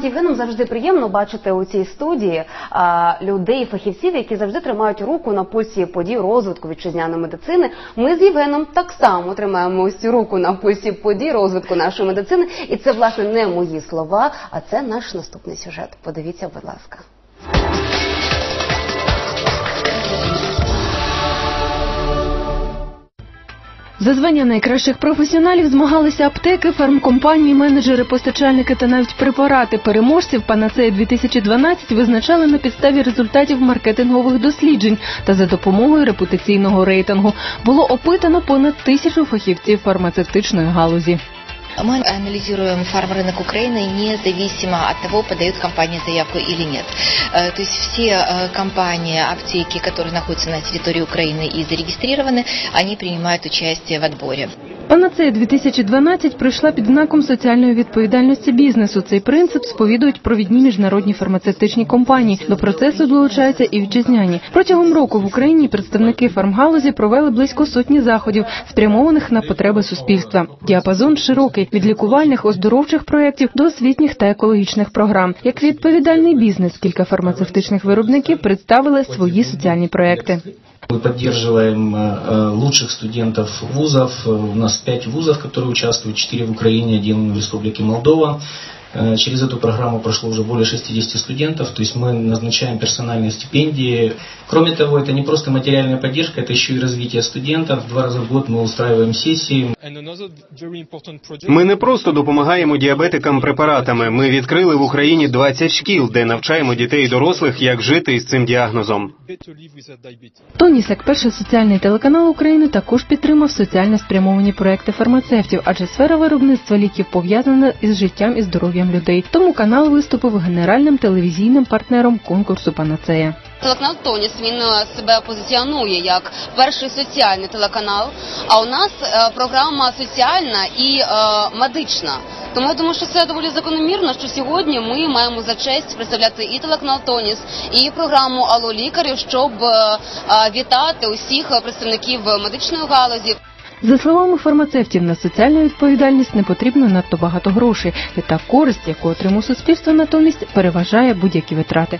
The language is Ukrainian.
Євгеном завжди приємно бачити у цій студії а, людей, фахівців, які завжди тримають руку на пульсі подій розвитку вітчизняної медицини. Ми з Євгеном так само тримаємо ось цю руку на пульсі подій розвитку нашої медицини, і це власне не мої слова, а це наш наступний сюжет. Подивіться, будь ласка. За звання найкращих професіоналів змагалися аптеки, фармкомпанії, менеджери, постачальники та навіть препарати переможців Панацея 2012 визначали на підставі результатів маркетингових досліджень та за допомогою репутаційного рейтингу. Було опитано понад тисячу фахівців фармацевтичної галузі. Мы анализируем фармрынок Украины независимо от того, подает компания заявку или нет. Э, То есть все э, компании, аптеки, которые находятся на территории Украины и зарегистрированы, они принимают участие в отборе. Панацея 2012 прийшла під знаком соціальної відповідальності бізнесу. Цей принцип сповідують провідні міжнародні фармацевтичні компанії. До процесу долучаються і вітчизняні. Протягом року в Україні представники фармгалузі провели близько сотні заходів, спрямованих на потреби суспільства. Діапазон широкий від лікувальних оздоровчих проєктів до освітніх та екологічних програм. Як відповідальний бізнес, кілька фармацевтичних виробників представили свої соціальні проекти. Мы поддерживаем э, э, лучших студентов вузов. Э, У нас пять вузов, которые участвуют, четыре в Украине, один в Республике Молдова. Э, Через эту программу прошло уже более 60 студентов, то есть мы назначаем персональные стипендии. Кроме того, это не просто материальная поддержка, это еще и развитие студентов. Два раза в год мы устраиваем сессии, And another very important project Ми не просто допомагаємо діабетикам препаратами. Ми відкрили в Україні 20 шкіл, де навчаємо дітей і дорослих, як жити із цим діагнозом. to live with a diabetes. Тоніс, як перший соціальний телеканал України, також підтримав соціально спрямовані проекти фармацевтів, адже сфера виробництва ліків пов'язана із життям і здоров'ям людей. Тому канал виступив генеральним телевізійним партнером конкурсу Панацея. Телеканал Тоніс він е, себе позиціонує як перший соціальний телеканал. А у нас е, програма соціальна і е, медична. Тому я думаю, що це доволі закономірно, що сьогодні ми маємо за честь представляти і телеканал Тоніс, і програму Алло лікарю, щоб вітати усіх представників медичної галузі. За словами фармацевтів, на соціальну відповідальність не потрібно надто багато грошей. та користь, яку отримує суспільство, натомість переважає будь-які витрати.